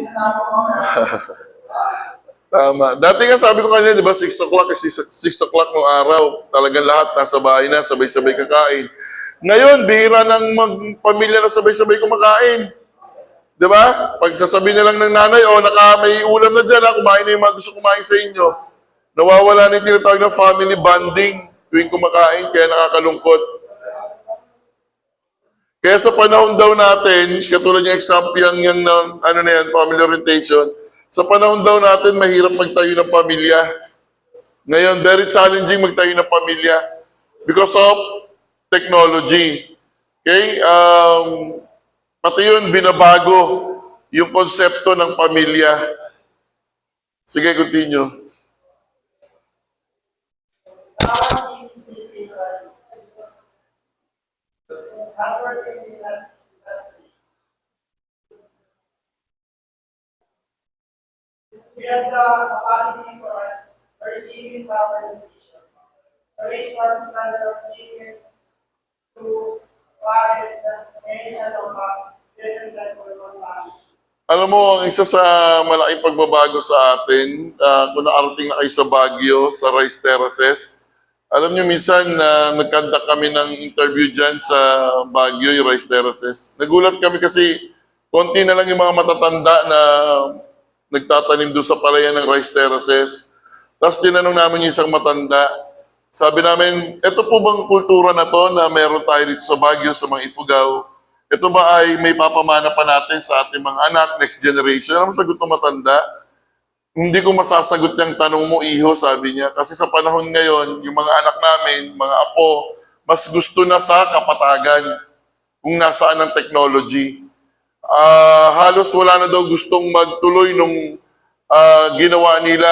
Tama. Dati nga sabi ko kanina, di ba, 6 o'clock is 6, o'clock ng araw. Talagang lahat nasa bahay na, sabay-sabay kakain. Ngayon, bihira ng magpamilya na sabay-sabay kumakain. Di ba? Pag sasabihin na lang ng nanay, oh, naka, may ulam na dyan, ha, kumain na yung mga gusto kumain sa inyo. Nawawala na yung tinatawag na family bonding tuwing kumakain, kaya nakakalungkot. Kaya sa panahon daw natin, katulad yung example yung, yung ng, ano na yan, family orientation, sa panahon daw natin, mahirap magtayo ng pamilya. Ngayon, very challenging magtayo ng pamilya because of technology. Okay? Um, pati yun, binabago yung konsepto ng pamilya. Sige, continue. We have the capacity for receiving proper education. Raise one standard of living to process the nation of a decent level of life. Alam mo, ang isa sa malaking pagbabago sa atin, ah, kung nakarating na kayo sa Baguio, sa Rice Terraces, alam nyo minsan na nagkanda kami ng interview dyan sa Baguio, yung Rice Terraces. Nagulat kami kasi konti na lang yung mga matatanda na nagtatanim doon sa palayan ng Rice Terraces. Tapos tinanong namin yung isang matanda, sabi namin, ito po bang kultura na to na meron tayo dito sa Baguio, sa mga Ifugao? Ito ba ay may papamana pa natin sa ating mga anak, next generation? Ano ang sagot ng matanda? Hindi ko masasagot yung tanong mo, iho, sabi niya. Kasi sa panahon ngayon, yung mga anak namin, mga apo, mas gusto na sa kapatagan kung nasaan ang technology. Ah, halos wala na daw gustong magtuloy nung ah, ginawa nila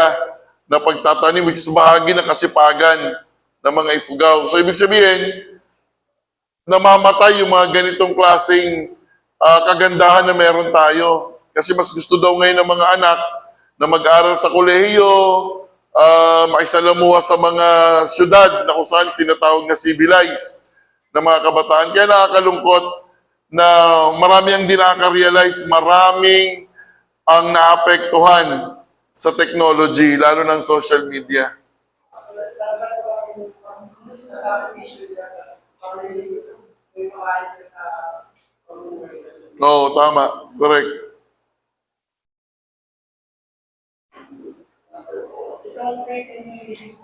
na pagtatanim, which is bahagi ng kasipagan ng mga Ifugao. So, ibig sabihin, namamatay yung mga ganitong klaseng ah, kagandahan na meron tayo. Kasi mas gusto daw ngayon ng mga anak na mag-aral sa kolehiyo, uh, makisalamuha sa mga syudad na kung saan tinatawag na civilized ng mga kabataan. Kaya nakakalungkot na marami ang di nakaka-realize, maraming ang naapektuhan sa technology, lalo ng social media. Dapat ko ang sa Ito ang creating is